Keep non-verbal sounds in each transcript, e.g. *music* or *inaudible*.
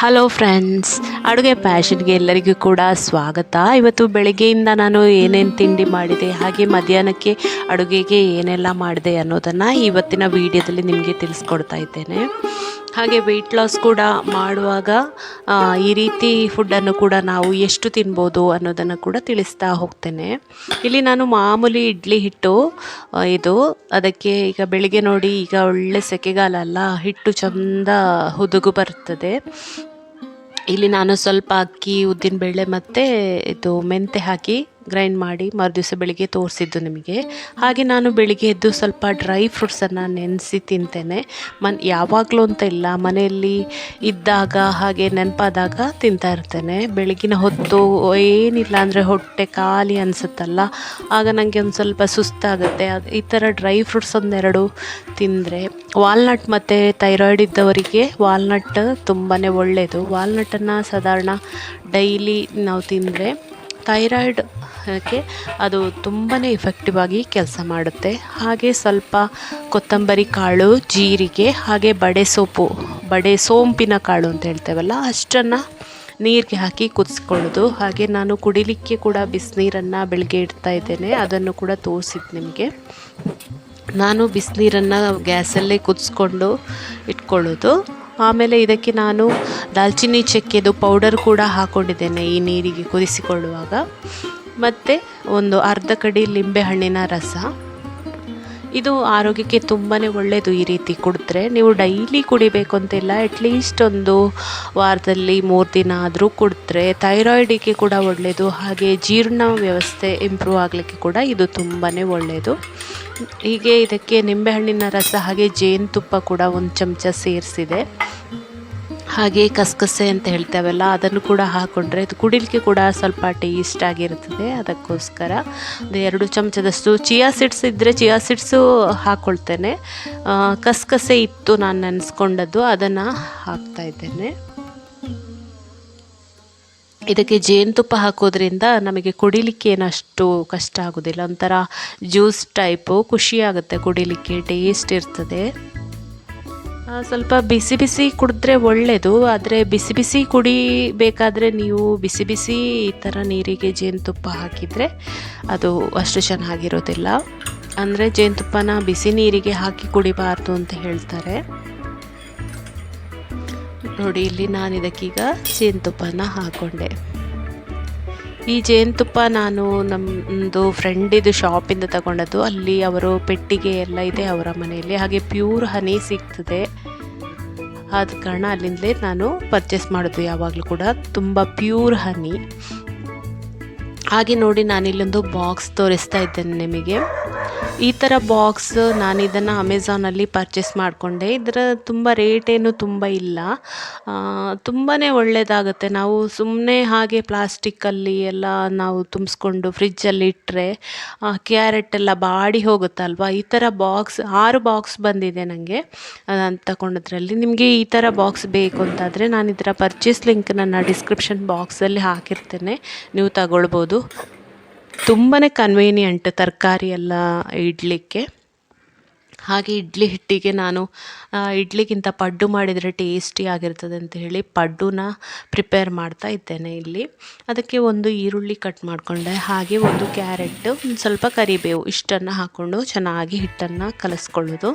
Hello friends ಅಡುಗೆ ಪ್ಯಾಷನ್ಗೆ ಎಲ್ಲರಿಗೂ ಕೂಡ ಸ್ವಾಗತ. ಇವತ್ತು ಬೆಳಗ್ಗೆಯಿಂದ ನಾನು ಏನೇನು ತಿಂಡಿ ಮಾಡಿದೆ, ಹಾಗೆ ಮಧ್ಯಾಹ್ನಕ್ಕೆ ಅಡುಗೆಗೆ ಏನೆಲ್ಲ ಮಾಡಿದೆ ಅನ್ನೋದನ್ನು ಇವತ್ತಿನ ವಿಡಿಯೋದಲ್ಲಿ ನಿಮಗೆ ತಿಳಿಸ್ಕೊಡ್ತಾ ಇದ್ದೇನೆ. ಹಾಗೆ ವೆಯ್ಟ್ ಲಾಸ್ ಕೂಡ ಮಾಡುವಾಗ ಈ ರೀತಿ ಫುಡ್ಡನ್ನು ಕೂಡ ನಾವು ಎಷ್ಟು ತಿನ್ಬೋದು ಅನ್ನೋದನ್ನು ಕೂಡ ತಿಳಿಸ್ತಾ ಹೋಗ್ತೇನೆ. ಇಲ್ಲಿ ನಾನು ಮಾಮೂಲಿ ಇಡ್ಲಿ ಹಿಟ್ಟು ಇದು, ಅದಕ್ಕೆ ಈಗ ಬೆಳಿಗ್ಗೆ ನೋಡಿ ಈಗ ಒಳ್ಳೆ ಸೆಕೆಗಾಲ ಅಲ್ಲ, ಹಿಟ್ಟು ಚಂದ ಹುದುಗು ಬರ್ತದೆ. ಇಲ್ಲಿ ನಾನು ಸ್ವಲ್ಪ ಅಕ್ಕಿ ಉದ್ದಿನಬೇಳೆ ಮತ್ತು ಇದು ಮೆಂತೆ ಹಾಕಿ ಗ್ರೈಂಡ್ ಮಾಡಿ ಮರುದಿವಸ ಬೆಳಿಗ್ಗೆ ತೋರಿಸಿದ್ದು ನಿಮಗೆ. ಹಾಗೆ ನಾನು ಬೆಳಿಗ್ಗೆ ಎದ್ದು ಸ್ವಲ್ಪ ಡ್ರೈ ಫ್ರೂಟ್ಸನ್ನು ನೆನೆಸಿ ತಿಂತೇನೆ. ಮನ್ ಯಾವಾಗಲೂ ಅಂತ ಇಲ್ಲ, ಮನೆಯಲ್ಲಿ ಇದ್ದಾಗ ಹಾಗೆ ನೆನಪಾದಾಗ ತಿಂತಾ ಇರ್ತೇನೆ. ಬೆಳಗಿನ ಹೊತ್ತು ಏನಿಲ್ಲ ಅಂದರೆ ಹೊಟ್ಟೆ ಖಾಲಿ ಅನಿಸುತ್ತಲ್ಲ. ಆಗ ನನಗೆ ಒಂದು ಸ್ವಲ್ಪ ಸುಸ್ತಾಗುತ್ತೆ. ಈ ಥರ ಡ್ರೈ ಫ್ರೂಟ್ಸ್ ಒಂದೆರಡು ತಿಂದರೆ ವಾಲ್ನಟ್ ಮತ್ತು ಥೈರಾಯ್ಡ್ ಇದ್ದವರಿಗೆ ವಾಲ್ನಟ್ ತುಂಬಾ ಒಳ್ಳೆಯದು ವಾಲ್ನಟನ್ನು ಸಾಧಾರಣ ಡೈಲಿ ನಾವು ತಿಂದರೆ ಥೈರಾಯ್ಡ್ ಕ್ಕೆ ಅದು ತುಂಬಾ ಇಫೆಕ್ಟಿವ್ ಆಗಿ ಕೆಲಸ ಮಾಡುತ್ತೆ. ಹಾಗೆ ಸ್ವಲ್ಪ ಕೊತ್ತಂಬರಿ ಕಾಳು, ಜೀರಿಗೆ, ಹಾಗೆ ಬಡೆ ಸೊಪ್ಪು ಬಡೆ ಸೋಂಪಿನ ಕಾಳು ಅಂತ ಹೇಳ್ತೇವಲ್ಲ, ಅಷ್ಟನ್ನು ನೀರಿಗೆ ಹಾಕಿ ಕುದಿಸ್ಕೊಳ್ಳೋದು. ಹಾಗೆ ನಾನು ಕುಡಿಲಿಕ್ಕೆ ಕೂಡ ಬಿಸಿನೀರನ್ನು ಬೆಳಗ್ಗೆ ಇಡ್ತಾ ಇದ್ದೇನೆ, ಅದನ್ನು ಕೂಡ ತೋರಿಸಿದ್ದು ನಿಮಗೆ. ನಾನು ಬಿಸಿನೀರನ್ನು ಗ್ಯಾಸಲ್ಲೇ ಕುದಿಸ್ಕೊಂಡು ಇಟ್ಕೊಳ್ಳೋದು. ಆಮೇಲೆ ಇದಕ್ಕೆ ನಾನು ದಾಲ್ಚಿನ್ನಿ ಚಕ್ಕೆದು ಪೌಡರ್ ಕೂಡ ಹಾಕ್ಕೊಂಡಿದ್ದೇನೆ ಈ ನೀರಿಗೆ ಕುದಿಸಿಕೊಳ್ಳುವಾಗ. ಮತ್ತು ಒಂದು ಅರ್ಧ ಕಡಿ ಲಿಂಬೆಹಣ್ಣಿನ ರಸ. ಇದು ಆರೋಗ್ಯಕ್ಕೆ ತುಂಬಾ ಒಳ್ಳೆಯದು ಈ ರೀತಿ ಕುಡಿದ್ರೆ. ನೀವು ಡೈಲಿ ಕುಡಿಬೇಕು ಅಂತಿಲ್ಲ ಅಟ್ಲೀಸ್ಟ್ ಒಂದು ವಾರದಲ್ಲಿ ಮೂರು ದಿನ ಆದರೂ ಕುಡಿದ್ರೆ ಥೈರಾಯ್ಡಿಗೆ ಕೂಡ ಒಳ್ಳೆಯದು ಹಾಗೆ ಜೀರ್ಣ ವ್ಯವಸ್ಥೆ ಇಂಪ್ರೂವ್ ಆಗಲಿಕ್ಕೆ ಕೂಡ ಇದು ತುಂಬಾ ಒಳ್ಳೆಯದು ಹೀಗೆ ಇದಕ್ಕೆ ನಿಂಬೆಹಣ್ಣಿನ ರಸ ಹಾಗೆ ಜೇನುತುಪ್ಪ ಕೂಡ ಒಂದು ಚಮಚ ಸೇರಿಸಿದೆ. ಹಾಗೆ ಕಸಕಸೆ ಅಂತ ಹೇಳ್ತೇವಲ್ಲ, ಅದನ್ನು ಕೂಡ ಹಾಕ್ಕೊಂಡ್ರೆ ಅದು ಕುಡಿಲಿಕ್ಕೆ ಕೂಡ ಸ್ವಲ್ಪ ಟೇಸ್ಟ್ ಆಗಿರ್ತದೆ ಅದಕ್ಕೋಸ್ಕರ ಒಂದು ಎರಡು ಚಮಚದಷ್ಟು ಚಿಯಾ ಸೀಡ್ಸ್ ಇದ್ದರೆ ಚಿಯಾ ಸೀಡ್ಸು ಹಾಕ್ಕೊಳ್ತೇನೆ ಕಸಕಸೆ ಇತ್ತು ನಾನು ನೆನೆಸ್ಕೊಂಡದ್ದು, ಅದನ್ನು ಹಾಕ್ತಾ ಇದ್ದೇನೆ. ಇದಕ್ಕೆ ಜೇನುತುಪ್ಪ ಹಾಕೋದ್ರಿಂದ ನಮಗೆ ಕುಡಿಲಿಕ್ಕೆ ಏನಷ್ಟು ಕಷ್ಟ ಆಗೋದಿಲ್ಲ, ಒಂಥರ ಜ್ಯೂಸ್ ಟೈಪು ಖುಷಿಯಾಗುತ್ತೆ ಕುಡಿಲಿಕ್ಕೆ ಟೇಸ್ಟ್ ಇರ್ತದೆ. ಸ್ವಲ್ಪ ಬಿಸಿ ಬಿಸಿ ಕುಡಿದ್ರೆ ಒಳ್ಳೆಯದು ಆದರೆ ಬಿಸಿ ಬಿಸಿ ಕುಡಿಬೇಕಾದ್ರೆ ನೀವು ಬಿಸಿ ಬಿಸಿ ಈ ಥರ ನೀರಿಗೆ ಜೇನುತುಪ್ಪ ಹಾಕಿದರೆ ಅದು ಅಷ್ಟು ಚೆನ್ನಾಗಿರೋದಿಲ್ಲ. ಅಂದರೆ ಜೇನುತುಪ್ಪನ ಬಿಸಿ ನೀರಿಗೆ ಹಾಕಿ ಕುಡಿಬಾರ್ದು ಅಂತ ಹೇಳ್ತಾರೆ. ನೋಡಿ, ಇಲ್ಲಿ ನಾನು ಇದಕ್ಕೀಗ ಜೇನುತುಪ್ಪನ ಹಾಕ್ಕೊಂಡೆ ಈ ಜೇನುತುಪ್ಪ ನಾನು ನಮ್ಮದು ಫ್ರೆಂಡಿದು ಶಾಪಿಂದ ತಗೊಂಡದ್ದು. ಅಲ್ಲಿ ಅವರು ಪೆಟ್ಟಿಗೆ ಎಲ್ಲ ಇದೆ ಅವರ ಮನೆಯಲ್ಲಿ. ಹಾಗೆ ಪ್ಯೂರ್ ಹನಿ ಸಿಗ್ತದೆ. ಆದ ಕಾರಣ ಅಲ್ಲಿಂದಲೇ ನಾನು ಪರ್ಚೇಸ್ ಮಾಡೋದು ಯಾವಾಗಲೂ ಕೂಡ. ತುಂಬ ಪ್ಯೂರ್ ಹನಿ ಹಾಗೆ ನೋಡಿ ನಾನಿಲ್ಲೊಂದು ಬಾಕ್ಸ್ ತೋರಿಸ್ತಾ ಇದ್ದೇನೆ ನಿಮಗೆ. ಈ ಥರ ಬಾಕ್ಸ್ ನಾನು ಇದನ್ನು ಅಮೆಝಾನಲ್ಲಿ ಪರ್ಚೇಸ್ ಮಾಡಿಕೊಂಡೆ. ಇದರ ತುಂಬ ರೇಟೇನು ತುಂಬ ಇಲ್ಲ. ತುಂಬಾ ಒಳ್ಳೆಯದಾಗುತ್ತೆ ನಾವು ಸುಮ್ಮನೆ ಹಾಗೆ ಪ್ಲಾಸ್ಟಿಕ್ಕಲ್ಲಿ ಎಲ್ಲ ನಾವು ತುಂಬಿಸ್ಕೊಂಡು ಫ್ರಿಜ್ಜಲ್ಲಿ ಇಟ್ಟರೆ ಕ್ಯಾರೆಟ್ ಎಲ್ಲ ಬಾಡಿ ಹೋಗುತ್ತಲ್ವ? ಈ ಥರ ಬಾಕ್ಸ್, ಆರು ಬಾಕ್ಸ್ ಬಂದಿದೆ ನನಗೆ ನಾನು ತಗೊಂಡದ್ರಲ್ಲಿ ನಿಮಗೆ ಈ ಥರ ಬಾಕ್ಸ್ ಬೇಕು ಅಂತಾದರೆ ನಾನು ಇದರ ಪರ್ಚೇಸ್ ಲಿಂಕ್ ನನ್ನ ಡಿಸ್ಕ್ರಿಪ್ಷನ್ ಬಾಕ್ಸಲ್ಲಿ ಹಾಕಿರ್ತೇನೆ. ನೀವು ತಗೊಳ್ಬೋದು. ತುಂಬಾ ಕನ್ವೀನಿಯಂಟ್ ತರಕಾರಿ ಎಲ್ಲ ಇಡಲಿಕ್ಕೆ. ಹಾಗೆ ಇಡ್ಲಿ ಹಿಟ್ಟಿಗೆ ನಾನು ಇಡ್ಲಿಗಿಂತ ಪಡ್ಡು ಮಾಡಿದರೆ ಟೇಸ್ಟಿ ಆಗಿರ್ತದೆ ಅಂತ ಹೇಳಿ ಪಡ್ಡುನ ಪ್ರಿಪೇರ್ ಮಾಡ್ತಾ ಇದ್ದೇನೆ ಇಲ್ಲಿ. ಅದಕ್ಕೆ ಒಂದು ಈರುಳ್ಳಿ ಕಟ್ ಮಾಡಿಕೊಂಡೆ. ಹಾಗೆ ಒಂದು ಕ್ಯಾರೆಟ್ ಸ್ವಲ್ಪ ಕರಿಬೇವು ಇಷ್ಟನ್ನು ಹಾಕ್ಕೊಂಡು ಚೆನ್ನಾಗಿ ಹಿಟ್ಟನ್ನು ಕಲಿಸ್ಕೊಳ್ಳೋದು.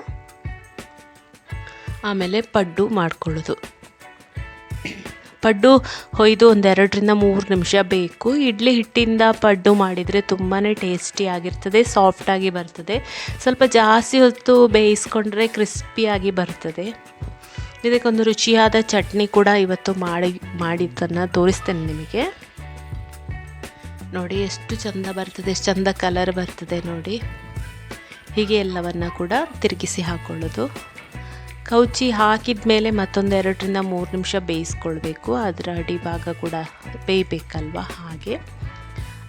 ಆಮೇಲೆ ಪಡ್ಡು ಮಾಡ್ಕೊಳ್ಳೋದು. ಪಡ್ಡು ಹೊಯ್ದು ಒಂದೆರಡರಿಂದ ಮೂರು ನಿಮಿಷ ಬೇಕು. ಇಡ್ಲಿ ಹಿಟ್ಟಿಂದ ಪಡ್ಡು ಮಾಡಿದರೆ ತುಂಬಾ ಟೇಸ್ಟಿ ಆಗಿರ್ತದೆ ಸಾಫ್ಟಾಗಿ ಬರ್ತದೆ. ಸ್ವಲ್ಪ ಜಾಸ್ತಿ ಹೊತ್ತು ಬೇಯಿಸ್ಕೊಂಡ್ರೆ ಕ್ರಿಸ್ಪಿಯಾಗಿ ಬರ್ತದೆ. ಇದಕ್ಕೊಂದು ರುಚಿಯಾದ ಚಟ್ನಿ ಕೂಡ ಇವತ್ತು ಮಾಡಿ, ಮಾಡಿದ್ದನ್ನು ತೋರಿಸ್ತೇನೆ ನಿಮಗೆ. ನೋಡಿ ಎಷ್ಟು ಚಂದ ಬರ್ತದೆ, ಎಷ್ಟು ಚಂದ ಕಲರ್ ಬರ್ತದೆ ನೋಡಿ. ಹೀಗೆ ಎಲ್ಲವನ್ನು ಕೂಡ ತಿರುಗಿಸಿ ಹಾಕ್ಕೊಳ್ಳೋದು ಕೌಚಿ ಹಾಕಿದ ಮೇಲೆ ಮತ್ತೊಂದು ಎರಡರಿಂದ ಮೂರು ನಿಮಿಷ ಬೇಯಿಸ್ಕೊಳ್ಬೇಕು. ಅದರ ಅಡಿಭಾಗ ಕೂಡ ಬೇಯಬೇಕಲ್ವ? ಹಾಗೆ.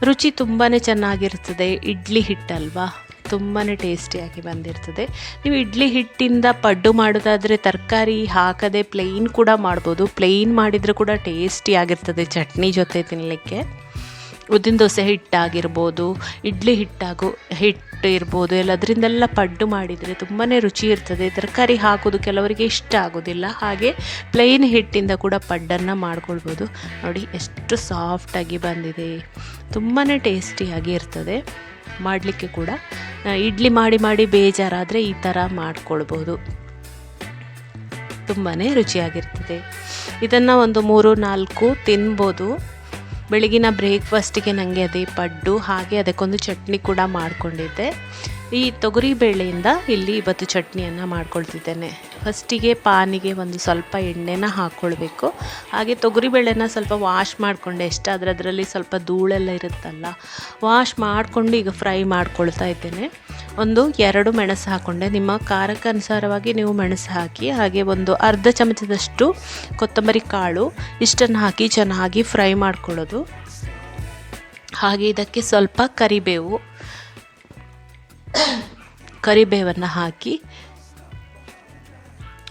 ರುಚಿ ತುಂಬಾ ಚೆನ್ನಾಗಿರ್ತದೆ. ಇಡ್ಲಿ ಹಿಟ್ಟಲ್ವಾ? ತುಂಬಾ ಟೇಸ್ಟಿಯಾಗಿ ಬಂದಿರ್ತದೆ. ನೀವು ಇಡ್ಲಿ ಹಿಟ್ಟಿಂದ ಪಡ್ಡು ಮಾಡೋದಾದರೆ ತರಕಾರಿ ಹಾಕದೆ ಪ್ಲೇನ್ ಕೂಡ ಮಾಡ್ಬೋದು. ಪ್ಲೇನ್ ಮಾಡಿದರೂ ಕೂಡ ಟೇಸ್ಟಿಯಾಗಿರ್ತದೆ ಚಟ್ನಿ ಜೊತೆ ತಿನ್ನಲಿಕ್ಕೆ ಉದ್ದಿನ ದೋಸೆ ಹಿಟ್ಟಾಗಿರ್ಬೋದು, ಇಡ್ಲಿ ಹಿಟ್ಟಾಗು ಹಿಟ್ಟು ಇರ್ಬೋದು, ಎಲ್ಲದರಿಂದೆಲ್ಲ ಪಡ್ಡು ಮಾಡಿದರೆ ತುಂಬಾ ರುಚಿ ಇರ್ತದೆ. ತರಕಾರಿ ಹಾಕೋದು ಕೆಲವರಿಗೆ ಇಷ್ಟ ಆಗೋದಿಲ್ಲ. ಹಾಗೆ ಪ್ಲೈನ್ ಹಿಟ್ಟಿಂದ ಕೂಡ ಪಡ್ಡನ್ನು ಮಾಡ್ಕೊಳ್ಬೋದು. ನೋಡಿ ಎಷ್ಟು ಸಾಫ್ಟಾಗಿ ಬಂದಿದೆ. ತುಂಬಾ ಟೇಸ್ಟಿಯಾಗಿ ಇರ್ತದೆ. ಮಾಡಲಿಕ್ಕೆ ಕೂಡ. ಇಡ್ಲಿ ಮಾಡಿ ಮಾಡಿ ಬೇಜಾರಾದರೆ ಈ ಥರ ಮಾಡ್ಕೊಳ್ಬೋದು. ತುಂಬಾ ರುಚಿಯಾಗಿರ್ತದೆ. ಇದನ್ನು ಒಂದು ಮೂರು ನಾಲ್ಕು ತಿನ್ಬೋದು. ಬೆಳಗಿನ ಬ್ರೇಕ್ಫಾಸ್ಟಿಗೆ ನನಗೆ ಅದೇ ಪಡ್ಡು ಹಾಗೆ ಅದಕ್ಕೊಂದು ಚಟ್ನಿ ಕೂಡ ಮಾಡಿಕೊಂಡಿದ್ದೆ. ಈ ತೊಗರಿ ಬೇಳೆಯಿಂದ ಇಲ್ಲಿ ಇವತ್ತು ಚಟ್ನಿಯನ್ನು ಮಾಡ್ಕೊಳ್ತಿದ್ದೇನೆ. ಫಸ್ಟಿಗೆ ಪಾನಿಗೆ ಒಂದು ಸ್ವಲ್ಪ ಎಣ್ಣೆನ ಹಾಕ್ಕೊಳ್ಬೇಕು ಹಾಗೆ ತೊಗರಿ ಬೇಳೆನ ಸ್ವಲ್ಪ ವಾಶ್ ಮಾಡಿಕೊಂಡೆ. ಎಷ್ಟಾದರೆ ಅದರಲ್ಲಿ ಸ್ವಲ್ಪ ಧೂಳೆಲ್ಲ ಇರುತ್ತಲ್ಲ ವಾಶ್ ಮಾಡಿಕೊಂಡು ಈಗ ಫ್ರೈ ಮಾಡ್ಕೊಳ್ತಾ ಇದ್ದೇನೆ. ಒಂದು ಎರಡು ಮೆಣಸು ಹಾಕ್ಕೊಂಡೆ ನಿಮ್ಮ ಖಾರಕ್ಕೆ ಅನುಸಾರವಾಗಿ ನೀವು ಮೆಣಸು ಹಾಕಿ, ಹಾಗೆ ಒಂದು ಅರ್ಧ ಚಮಚದಷ್ಟು ಕೊತ್ತಂಬರಿ ಕಾಳು, ಇಷ್ಟನ್ನು ಹಾಕಿ ಚೆನ್ನಾಗಿ ಫ್ರೈ ಮಾಡ್ಕೊಳ್ಳೋದು. ಹಾಗೆ ಇದಕ್ಕೆ ಸ್ವಲ್ಪ ಕರಿಬೇವು ಕರಿಬೇವನ್ನು ಹಾಕಿ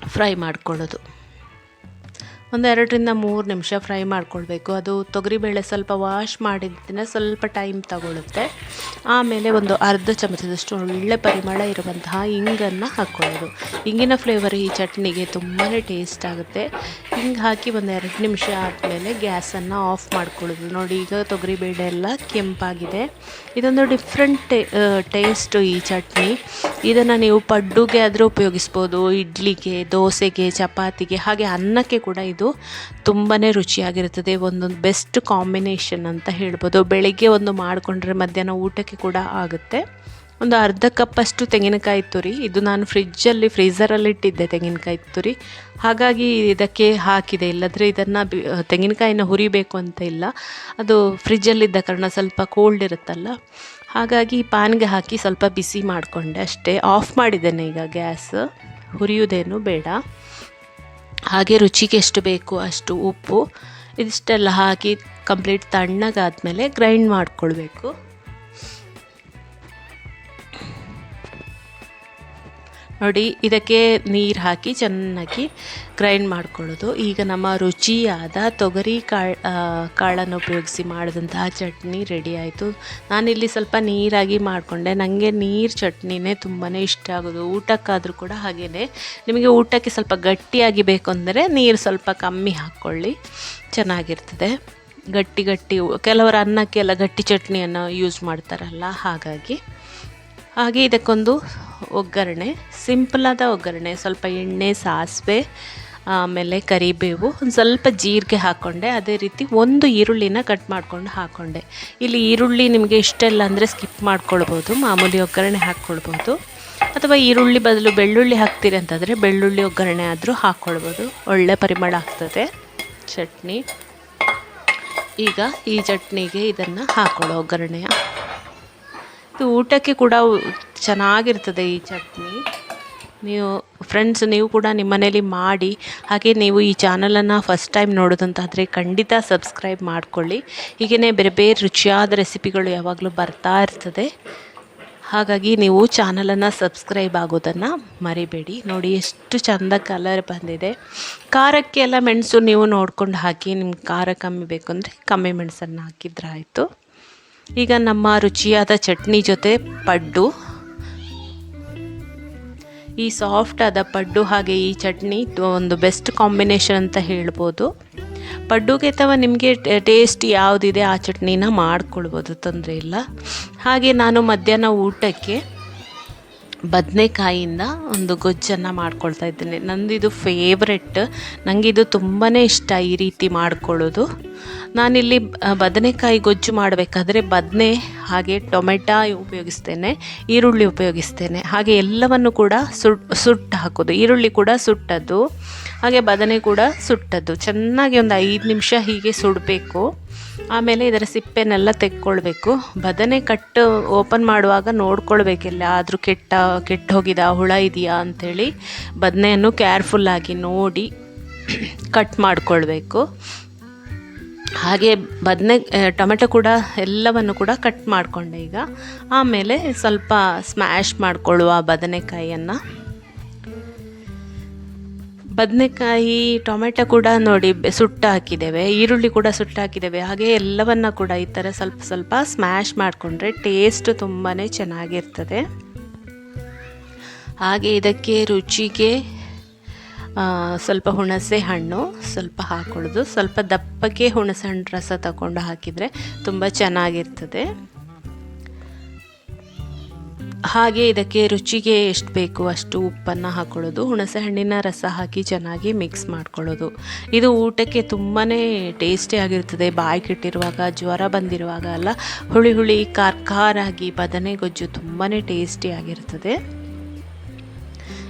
ಫ್ರೈ ಮಾಡ್ಕೊಳ್ಳೋದು. ಒಂದು ಎರಡರಿಂದ ಮೂರು ನಿಮಿಷ ಫ್ರೈ ಮಾಡ್ಕೊಳ್ಬೇಕು. ಅದು ತೊಗರಿಬೇಳೆ ಸ್ವಲ್ಪ ವಾಶ್ ಮಾಡಿದ್ದನ್ನ ಸ್ವಲ್ಪ ಟೈಮ್ ತಗೊಳುತ್ತೆ. ಆಮೇಲೆ ಒಂದು ಅರ್ಧ ಚಮಚದಷ್ಟು ಒಳ್ಳೆ ಪರಿಮಳ ಇರುವಂತಹ ಇಂಗನ್ನು ಹಾಕ್ಕೊಳ್ಳೋದು ಇಂಗಿನ ಫ್ಲೇವರ್ ಈ ಚಟ್ನಿಗೆ ತುಂಬಾ ಟೇಸ್ಟ್ ಆಗುತ್ತೆ. ಹಿಂಗೆ ಹಾಕಿ ಒಂದು ಎರಡು ನಿಮಿಷ ಆದಮೇಲೆ ಗ್ಯಾಸನ್ನು ಆಫ್ ಮಾಡ್ಕೊಳ್ಳೋದು. ನೋಡಿ, ಈಗ ತೊಗರಿಬೇಳೆ ಎಲ್ಲ ಕೆಂಪಾಗಿದೆ. ಇದೊಂದು ಡಿಫ್ರೆಂಟ್ ಟೇ ಟೇಸ್ಟು ಈ ಚಟ್ನಿ. ಇದನ್ನು ನೀವು ಪಡ್ಡುಗೆ ಆದರೂ ಉಪಯೋಗಿಸ್ಬೋದು. ಇಡ್ಲಿಗೆ, ದೋಸೆಗೆ, ಚಪಾತಿಗೆ, ಹಾಗೆ ಅನ್ನಕ್ಕೆ ಕೂಡ ಇದು ತುಂಬಾ ರುಚಿಯಾಗಿರುತ್ತದೆ. ಒಂದೊಂದು ಬೆಸ್ಟ್ ಕಾಂಬಿನೇಷನ್ ಅಂತ ಹೇಳ್ಬೋದು. ಬೆಳಿಗ್ಗೆ ಒಂದು ಮಾಡಿಕೊಂಡ್ರೆ ಮಧ್ಯಾಹ್ನ ಊಟಕ್ಕೆ ಕೂಡ ಆಗುತ್ತೆ. ಒಂದು ಅರ್ಧ ಕಪ್ಪಷ್ಟು ತೆಂಗಿನಕಾಯಿ ತುರಿ. ಇದು ನಾನು ಫ್ರಿಜ್ಜಲ್ಲಿ ಫ್ರೀಝರಲ್ಲಿ ಇಟ್ಟಿದ್ದೆ ತೆಂಗಿನಕಾಯಿ ತುರಿ. ಹಾಗಾಗಿ ಇದಕ್ಕೆ ಹಾಕಿದೆ. ಇಲ್ಲದ್ರೆ ಇದನ್ನು ತೆಂಗಿನಕಾಯಿನ ಹುರಿಬೇಕು ಅಂತ ಇಲ್ಲ. ಅದು ಫ್ರಿಜ್ಜಲ್ಲಿದ್ದ ಕಾರಣ ಸ್ವಲ್ಪ ಕೋಲ್ಡ್ ಇರುತ್ತಲ್ಲ. ಹಾಗಾಗಿ ಪಾನ್ಗೆ ಹಾಕಿ ಸ್ವಲ್ಪ ಬಿಸಿ ಮಾಡಿಕೊಂಡೆ ಅಷ್ಟೇ. ಆಫ್ ಮಾಡಿದ್ದೇನೆ ಈಗ ಗ್ಯಾಸ್. ಹುರಿಯುವುದೇನು ಬೇಡ. ಹಾಗೆ ರುಚಿಗೆ ಎಷ್ಟು ಬೇಕು ಅಷ್ಟು ಉಪ್ಪು ಇದಿಷ್ಟೆಲ್ಲ ಹಾಕಿ ಕಂಪ್ಲೀಟ್ ತಣ್ಣಗಾದ್ಮೇಲೆ ಗ್ರೈಂಡ್ ಮಾಡ್ಕೊಳ್ಬೇಕು. ನೋಡಿ, ಇದಕ್ಕೆ ನೀರು ಹಾಕಿ, ಚೆನ್ನಾಗಿ ಗ್ರೈಂಡ್ ಮಾಡ್ಕೊಳ್ಳೋದು. ಈಗ ನಮ್ಮ ರುಚಿಯಾದ ತೊಗರಿ ಕಾಳು ಕಾಳನ್ನು ಉಪಯೋಗಿಸಿ ಮಾಡಿದಂತಹ ಚಟ್ನಿ ರೆಡಿ ಆಯಿತು. ನಾನಿಲ್ಲಿ ಸ್ವಲ್ಪ ನೀರಾಗಿ ಮಾಡಿಕೊಂಡೆ. ನನಗೆ ನೀರು ಚಟ್ನಿನೇ ತುಂಬಾ ಇಷ್ಟ ಆಗೋದು. ಊಟಕ್ಕಾದರೂ ಕೂಡ ಹಾಗೆಯೇ ನಿಮಗೆ ಊಟಕ್ಕೆ ಸ್ವಲ್ಪ ಗಟ್ಟಿಯಾಗಿ ಬೇಕು ಅಂದರೆ ನೀರು ಸ್ವಲ್ಪ ಕಮ್ಮಿ ಹಾಕ್ಕೊಳ್ಳಿ. ಚೆನ್ನಾಗಿರ್ತದೆ. ಗಟ್ಟಿ ಗಟ್ಟಿ, ಕೆಲವರು ಅನ್ನಕ್ಕೆಲ್ಲ ಗಟ್ಟಿ ಚಟ್ನಿಯನ್ನು ಯೂಸ್ ಮಾಡ್ತಾರಲ್ಲ, ಹಾಗಾಗಿ. ಹಾಗೆ ಇದಕ್ಕೊಂದು ಒಗ್ಗರಣೆ ಸಿಂಪಲಾದ ಒಗ್ಗರಣೆ, ಸ್ವಲ್ಪ ಎಣ್ಣೆ, ಸಾಸಿವೆ, ಆಮೇಲೆ ಕರಿಬೇವು, ಒಂದು ಸ್ವಲ್ಪ ಜೀರಿಗೆ ಹಾಕ್ಕೊಂಡೆ ಅದೇ ರೀತಿ ಒಂದು ಈರುಳ್ಳಿನ ಕಟ್ ಮಾಡ್ಕೊಂಡು ಹಾಕ್ಕೊಂಡೆ ಇಲ್ಲಿ ಈರುಳ್ಳಿ ನಿಮಗೆ ಇಷ್ಟೆಲ್ಲ ಅಂದರೆ ಸ್ಕಿಪ್ ಮಾಡ್ಕೊಳ್ಬೋದು, ಮಾಮೂಲಿ ಒಗ್ಗರಣೆ ಹಾಕ್ಕೊಳ್ಬೋದು ಅಥವಾ ಈರುಳ್ಳಿ ಬದಲು ಬೆಳ್ಳುಳ್ಳಿ ಹಾಕ್ತೀರಿ ಅಂತಂದರೆ ಬೆಳ್ಳುಳ್ಳಿ ಒಗ್ಗರಣೆ ಆದರೂ ಹಾಕ್ಕೊಳ್ಬೋದು ಒಳ್ಳೆ ಪರಿಮಳ ಆಗ್ತದೆ. ಚಟ್ನಿ. ಈಗ ಈ ಚಟ್ನಿಗೆ ಇದನ್ನು ಹಾಕ್ಕೊಳ್ಳೋ ಒಗ್ಗರಣೆಯ. ಇದು ಊಟಕ್ಕೆ ಕೂಡ ಚೆನ್ನಾಗಿರ್ತದೆ ಈ ಚಟ್ನಿ. ನೀವು ಫ್ರೆಂಡ್ಸ್ ನೀವು ಕೂಡ ನಿಮ್ಮ ಮನೇಲಿ ಮಾಡಿ, ಹಾಗೆ ನೀವು ಈ ಚಾನಲನ್ನು ಫಸ್ಟ್ ಟೈಮ್ ನೋಡೋದಂತಾದರೆ ಖಂಡಿತ ಸಬ್ಸ್ಕ್ರೈಬ್ ಮಾಡಿಕೊಳ್ಳಿ. ಹೀಗೇ ಬೇರೆ ಬೇರೆ ರುಚಿಯಾದ ರೆಸಿಪಿಗಳು ಯಾವಾಗಲೂ ಬರ್ತಾ ಇರ್ತದೆ. ಹಾಗಾಗಿ ನೀವು ಚಾನಲನ್ನು ಸಬ್ಸ್ಕ್ರೈಬ್ ಆಗೋದನ್ನು ಮರಿಬೇಡಿ. ನೋಡಿ ಎಷ್ಟು ಚಂದ ಕಲರ್ ಬಂದಿದೆ. ಖಾರಕ್ಕೆ ಎಲ್ಲ ಮೆಣಸು ನೀವು ನೋಡ್ಕೊಂಡು ಹಾಕಿ, ನಿಮ್ಗೆ ಖಾರ ಕಮ್ಮಿ ಬೇಕು ಅಂದರೆ ಕಮ್ಮಿ ಮೆಣಸನ್ನು ಹಾಕಿದ್ರೆ ಆಯಿತು. ಈಗ ನಮ್ಮ ರುಚಿಯಾದ ಚಟ್ನಿ ಜೊತೆ ಪಡ್ಡು. ಈ ಸಾಫ್ಟ್ ಆದ ಪಡ್ಡು ಹಾಗೆ ಈ ಚಟ್ನಿ ಒಂದು ಬೆಸ್ಟ್ ಕಾಂಬಿನೇಷನ್ ಅಂತ ಹೇಳ್ಬೋದು. ಪಡ್ಡುಗೆ ಅಥವಾ ನಿಮಗೆ ಟೇಸ್ಟ್ ಯಾವುದಿದೆ ಆ ಚಟ್ನಿನ ಮಾಡ್ಕೊಳ್ಬೋದು, ತೊಂದರೆ ಇಲ್ಲ. ಹಾಗೆ ನಾನು ಮಧ್ಯಾಹ್ನ ಊಟಕ್ಕೆ ಬದನೆಕಾಯಿಯಿಂದ ಒಂದು ಗೊಜ್ಜನ್ನು ಮಾಡ್ಕೊಳ್ತಾ ಇದ್ದೇನೆ. ನಂದು ಇದು ಫೇವ್ರೆಟ್ ಇದು ತುಂಬಾ ಇಷ್ಟ ಈ ರೀತಿ ಮಾಡ್ಕೊಳ್ಳೋದು. ನಾನಿಲ್ಲಿ ಬದನೆಕಾಯಿ ಗೊಜ್ಜು ಮಾಡಬೇಕಾದ್ರೆ ಬದನೆ, ಹಾಗೆ ಟೊಮೆಟೊ ಉಪಯೋಗಿಸ್ತೇನೆ, ಈರುಳ್ಳಿ ಉಪಯೋಗಿಸ್ತೇನೆ. ಹಾಗೆ ಎಲ್ಲವನ್ನು ಕೂಡ ಸುಟ್, ಸುಟ್ಟು ಹಾಕೋದು. ಈರುಳ್ಳಿ ಕೂಡ ಸುಟ್ಟದ್ದು, ಹಾಗೆ ಬದನೆ ಕೂಡ ಸುಟ್ಟದ್ದು. ಚೆನ್ನಾಗಿ ಒಂದು ಐದು ನಿಮಿಷ ಹೀಗೆ ಸುಡಬೇಕು. ಆಮೇಲೆ ಇದರ ಸಿಪ್ಪೆನೆಲ್ಲ ತೆಕ್ಕೊಳ್ಬೇಕು. ಬದನೆ ಕಟ್ಟು ಓಪನ್ ಮಾಡುವಾಗ ನೋಡ್ಕೊಳ್ಬೇಕೆಲ್ಲ. ಆದರೂ ಕೆಟ್ಟ ಕೆಟ್ಟ ಹೋಗಿದ ಹುಳ ಇದೆಯಾ ಅಂಥೇಳಿ ಬದನೆಯನ್ನು ಕೇರ್ಫುಲ್ಲಾಗಿ ನೋಡಿ ಕಟ್ ಮಾಡಿಕೊಳ್ಬೇಕು. ಹಾಗೆ ಬದನೆ, ಟೊಮೆಟೊ ಕೂಡ ಎಲ್ಲವನ್ನು ಕೂಡ ಕಟ್ ಮಾಡಿಕೊಂಡೆ ಈಗ. ಆಮೇಲೆ ಸ್ವಲ್ಪ ಸ್ಮ್ಯಾಶ್ ಮಾಡಿಕೊಳ್ಳುವ ಬದನೆಕಾಯಿಯನ್ನು. ಬದನೆಕಾಯಿ, ಟೊಮೆಟೊ ಕೂಡ ನೋಡಿ ಸುಟ್ಟು ಹಾಕಿದ್ದೇವೆ ಈರುಳ್ಳಿ ಕೂಡ ಸುಟ್ಟು ಹಾಕಿದ್ದೇವೆ ಹಾಗೆ ಎಲ್ಲವನ್ನ ಕೂಡ ಈ ಥರ ಸ್ವಲ್ಪ ಸ್ವಲ್ಪ ಸ್ಮ್ಯಾಶ್ ಮಾಡಿಕೊಂಡ್ರೆ ಟೇಸ್ಟ್ ತುಂಬಾ ಚೆನ್ನಾಗಿರ್ತದೆ. ಹಾಗೆ ಇದಕ್ಕೆ ರುಚಿಗೆ ಸ್ವಲ್ಪ ಹುಣಸೆ ಹಣ್ಣು ಸ್ವಲ್ಪ ಹಾಕೊಳ್ಳೋದು. ಸ್ವಲ್ಪ ದಪ್ಪಕ್ಕೆ ಹುಣಸೆ ಹಣ್ಣು ರಸ ತಗೊಂಡು ಹಾಕಿದರೆ ತುಂಬ ಚೆನ್ನಾಗಿರ್ತದೆ. ಹಾಗೆ ಇದಕ್ಕೆ ರುಚಿಗೆ ಎಷ್ಟು ಬೇಕು ಅಷ್ಟು ಉಪ್ಪನ್ನು ಹಾಕ್ಕೊಳ್ಳೋದು ಹುಣಸೆ ಹಣ್ಣಿನ ರಸ ಹಾಕಿ ಚೆನ್ನಾಗಿ ಮಿಕ್ಸ್ ಮಾಡ್ಕೊಳ್ಳೋದು. ಇದು ಊಟಕ್ಕೆ ತುಂಬಾ ಟೇಸ್ಟಿ ಆಗಿರ್ತದೆ. ಬಾಯಿ ಕಿಟ್ಟಿರುವಾಗ, ಜ್ವರ ಬಂದಿರುವಾಗ ಅಲ್ಲ, ಹುಳಿ ಹುಳಿ ಖಾರ ಖಾರಾಗಿ ಬದನೆ ಗೊಜ್ಜು ತುಂಬಾ ಟೇಸ್ಟಿ ಆಗಿರ್ತದೆ.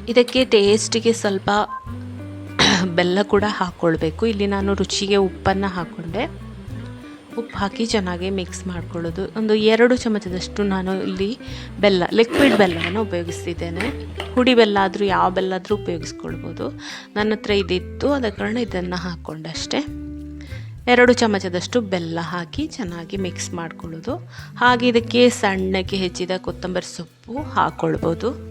ಇದಕ್ಕೆ ಟೇಸ್ಟಿಗೆ ಸ್ವಲ್ಪ *coughs* ಬೆಲ್ಲ ಕೂಡ ಹಾಕ್ಕೊಳ್ಬೇಕು ಇಲ್ಲಿ ನಾನು ರುಚಿಗೆ ಉಪ್ಪನ್ನು ಹಾಕ್ಕೊಂಡೆ ಉಪ್ಪು ಹಾಕಿ ಚೆನ್ನಾಗಿ ಮಿಕ್ಸ್ ಮಾಡ್ಕೊಳ್ಳೋದು. ಒಂದು ಎರಡು ಚಮಚದಷ್ಟು ನಾನು ಇಲ್ಲಿ ಬೆಲ್ಲ ಲಿಕ್ವಿಡ್ ಬೆಲ್ಲವನ್ನು ಉಪಯೋಗಿಸ್ತಿದ್ದೇನೆ. ಹುಡಿ ಬೆಲ್ಲ ಆದರೂ ಯಾವ ಬೆಲ್ಲ ಆದರೂ ಉಪಯೋಗಿಸ್ಕೊಳ್ಬೋದು. ನನ್ನ ಹತ್ರ ಇದಿತ್ತು, ಆದ ಕಾರಣ ಇದನ್ನು ಹಾಕ್ಕೊಂಡಷ್ಟೇ ಎರಡು ಚಮಚದಷ್ಟು ಬೆಲ್ಲ ಹಾಕಿ ಚೆನ್ನಾಗಿ ಮಿಕ್ಸ್ ಮಾಡ್ಕೊಳ್ಳೋದು. ಹಾಗೆ ಇದಕ್ಕೆ ಸಣ್ಣಕ್ಕೆ ಹೆಚ್ಚಿದ ಕೊತ್ತಂಬರಿ ಸೊಪ್ಪು ಹಾಕ್ಕೊಳ್ಬೋದು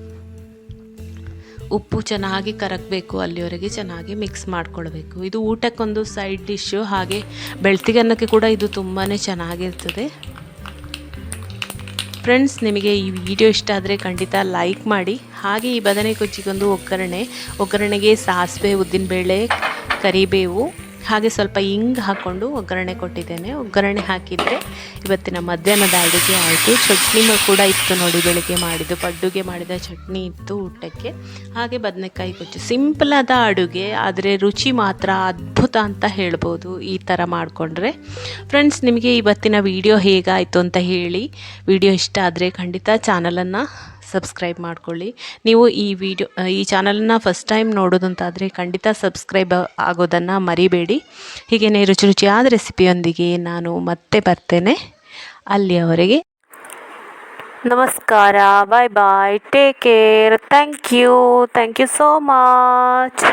ಉಪ್ಪು ಚೆನ್ನಾಗಿ ಕರಗಬೇಕು, ಅಲ್ಲಿವರೆಗೆ ಚೆನ್ನಾಗಿ ಮಿಕ್ಸ್ ಮಾಡ್ಕೊಳ್ಬೇಕು. ಇದು ಊಟಕ್ಕೊಂದು ಸೈಡ್ ಡಿಶ್ಶು ಹಾಗೆ ಬೆಳ್ತಿಗನ್ನಕ್ಕೆ ಕೂಡ ಇದು ತುಂಬಾ ಚೆನ್ನಾಗಿರ್ತದೆ. ಫ್ರೆಂಡ್ಸ್ ನಿಮಗೆ ಈ ವಿಡಿಯೋ ಇಷ್ಟ ಆದರೆ ಖಂಡಿತ ಲೈಕ್ ಮಾಡಿ. ಹಾಗೆ ಈ ಬದನೆ ಕೊಚ್ಚಿಗೊಂದು ಒಗ್ಗರಣೆ. ಒಗ್ಗರಣೆಗೆ ಸಾಸಿವೆ, ಉದ್ದಿನಬೇಳೆ, ಕರಿಬೇವು. ಹಾಗೆ ಸ್ವಲ್ಪ ಇಂಗ್ ಹಾಕ್ಕೊಂಡು ಒಗ್ಗರಣೆ ಕೊಟ್ಟಿದ್ದೇನೆ. ಒಗ್ಗರಣೆ ಹಾಕಿದರೆ ಇವತ್ತಿನ ಮಧ್ಯಾಹ್ನದ ಅಡುಗೆ ಆಯಿತು. ಚಟ್ನಿನೂ ಕೂಡ ಇತ್ತು ನೋಡಿ ಬೆಳಿಗ್ಗೆ ಮಾಡಿದ್ದು. ಪಡ್ಡುಗೆ ಮಾಡಿದ ಚಟ್ನಿ ಇತ್ತು ಊಟಕ್ಕೆ. ಹಾಗೆ ಬದನೆಕಾಯಿ ಕೊಚ್ಚು ಸಿಂಪಲ್ ಆದ ಅಡುಗೆ, ಆದರೆ ರುಚಿ ಮಾತ್ರ ಅದ್ಭುತ ಅಂತ ಹೇಳ್ಬೋದು ಈ ಥರ ಮಾಡಿಕೊಂಡ್ರೆ. ಫ್ರೆಂಡ್ಸ್ ನಿಮಗೆ ಇವತ್ತಿನ ವಿಡಿಯೋ ಹೇಗಾಯಿತು ಅಂತ ಹೇಳಿ. ವಿಡಿಯೋ ಇಷ್ಟ ಆದರೆ ಖಂಡಿತ ಚಾನಲನ್ನು ಸಬ್ಸ್ಕ್ರೈಬ್ ಮಾಡ್ಕೊಳ್ಳಿ. ನೀವು ಈ ವಿಡಿಯೋ ಈ ಚಾನಲನ್ನು ಫಸ್ಟ್ ಟೈಮ್ ನೋಡೋದಂತಾದರೆ ಖಂಡಿತ ಸಬ್ಸ್ಕ್ರೈಬ್ ಆಗೋದನ್ನು ಮರಿಬೇಡಿ. ಹೀಗೆಯೇ ರುಚಿ ರುಚಿಯಾದ ರೆಸಿಪಿಯೊಂದಿಗೆ ನಾನು ಮತ್ತೆ ಬರ್ತೇನೆ. ಅಲ್ಲಿಯವರೆಗೆ ನಮಸ್ಕಾರ bye bye take care thank you thank you so much